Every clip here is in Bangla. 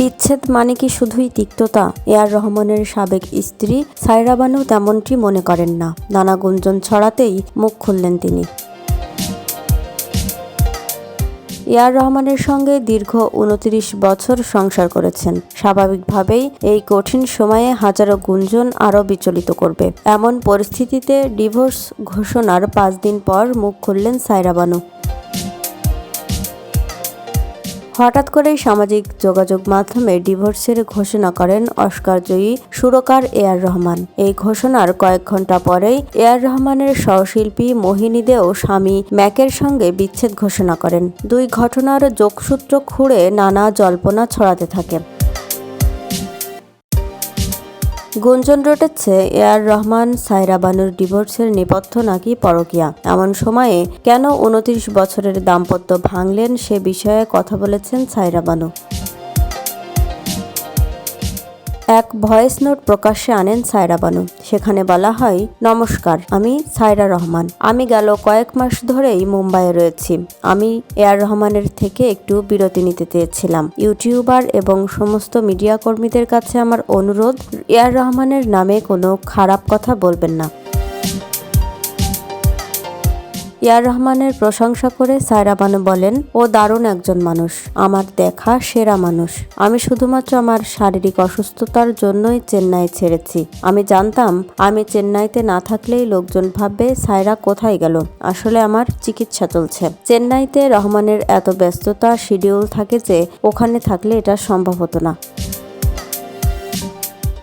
বিচ্ছেদ মানে কি শুধুই তিক্ততা? এ আর রহমানের সাবেক স্ত্রী সায়রা বানু তেমনটি মনে করেন না। নানা গুঞ্জন ছড়াতেই মুখ খুললেন তিনি। এয়ার রহমানের সঙ্গে দীর্ঘ উনত্রিশ বছর সংসার করেছেন। স্বাভাবিকভাবেই এই কঠিন সময়ে হাজারো গুঞ্জন আরও বিচলিত করবে। এমন পরিস্থিতিতে ডিভোর্স ঘোষণার পাঁচ দিন পর মুখ খুললেন সায়রা বানু। হঠাৎ করেই সামাজিক যোগাযোগ মাধ্যমে ডিভোর্সের ঘোষণা করেন অস্কারজয়ী সুরকার এ আর রহমান। এই ঘোষণার কয়েক ঘণ্টা পরেই এ আর রহমানের সহশিল্পী মোহিনী দেও স্বামী ম্যাকের সঙ্গে বিচ্ছেদ ঘোষণা করেন। দুই ঘটনার যোগসূত্র খুঁড়ে নানা জল্পনা ছড়াতে থাকে। গুঞ্জন রটেছে এ আর রহমান, সাইরা বানুর ডিভোর্সের নেপথ্য নাকি পরকিয়া? এমন সময়ে কেন উনত্রিশ বছরের দাম্পত্য ভাঙলেন সে বিষয়ে কথা বলেছেন সাইরা বানু? এক ভয়েস নোট প্রকাশ্যে আনেন সায়রা বানু। সেখানে বলা হয়, নমস্কার, আমি সায়রা রহমান। আমি গেল কয়েক মাস ধরেই মুম্বাইয়ে রয়েছি। আমি এয়ার রহমানের থেকে একটু বিরতি নিতে চেয়েছিলাম। ইউটিউবার এবং সমস্ত মিডিয়া কর্মীদের কাছে আমার অনুরোধ এয়ার রহমানের নামে কোনো খারাপ কথা বলবেন না। ইয়ার রহমানের প্রশংসা করে সায়রা বানু বলেন, ও দারুণ একজন মানুষ, আমার দেখা সেরা মানুষ। আমি শুধুমাত্র আমার শারীরিক অসুস্থতার জন্যই চেন্নাই ছেড়েছি। আমি জানতাম, আমি চেন্নাইতে না থাকলেই লোকজন ভাববে সায়রা কোথায় গেল। আসলে আমার চিকিৎসা চলছে। চেন্নাইতে রহমানের এত ব্যস্ততা, শিডিউল থাকে যে, ওখানে থাকলে এটা সম্ভব হতো না।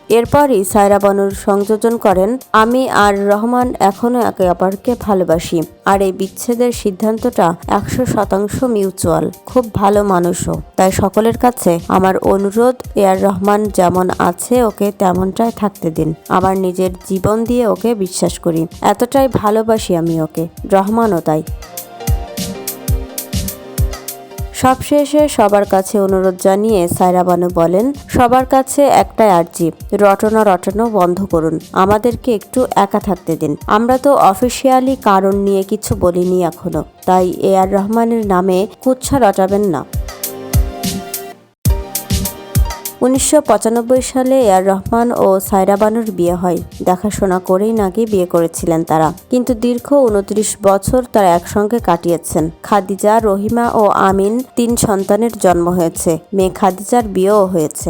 এরপরই সায়রা বানুর সংযোজন করেন, আমি আর রহমান এখনও একে অপরকে ভালোবাসি, আর এই বিচ্ছেদের সিদ্ধান্তটা একশো শতাংশ মিউচুয়াল, খুব ভালো মানুষও। তাই সকলের কাছে আমার অনুরোধ, এ আর রহমান যেমন আছে ওকে তেমনটাই থাকতে দিন। আমার নিজের জীবন দিয়ে ওকে বিশ্বাস করি। এতটাই ভালোবাসি আমি ওকে, রহমানও তাই। সবশেষে সবার কাছে অনুরোধ জানিয়ে সাইরা বানু বলেন, সবার কাছে একটাই আর্জি, রটনা রটনা বন্ধ করুন। আমাদেরকে একটু একা থাকতে দিন। আমরা তো অফিসিয়ালি কারণ নিয়ে কিছু বলিনি এখনও। তাই এ আর রহমানের নামে কুচ্ছা রটাবেন না। উনিশশো পঁচানব্বই সালে এয়ার রহমান ও সাইরা বানুর বিয়ে হয়। দেখাশোনা করেই নাকি বিয়ে করেছিলেন তারা। কিন্তু দীর্ঘ উনত্রিশ বছর তারা একসঙ্গে কাটিয়েছেন। খাদিজা, রহিমা ও আমিন তিন সন্তানের জন্ম হয়েছে। মেয়ে খাদিজার বিয়েও হয়েছে।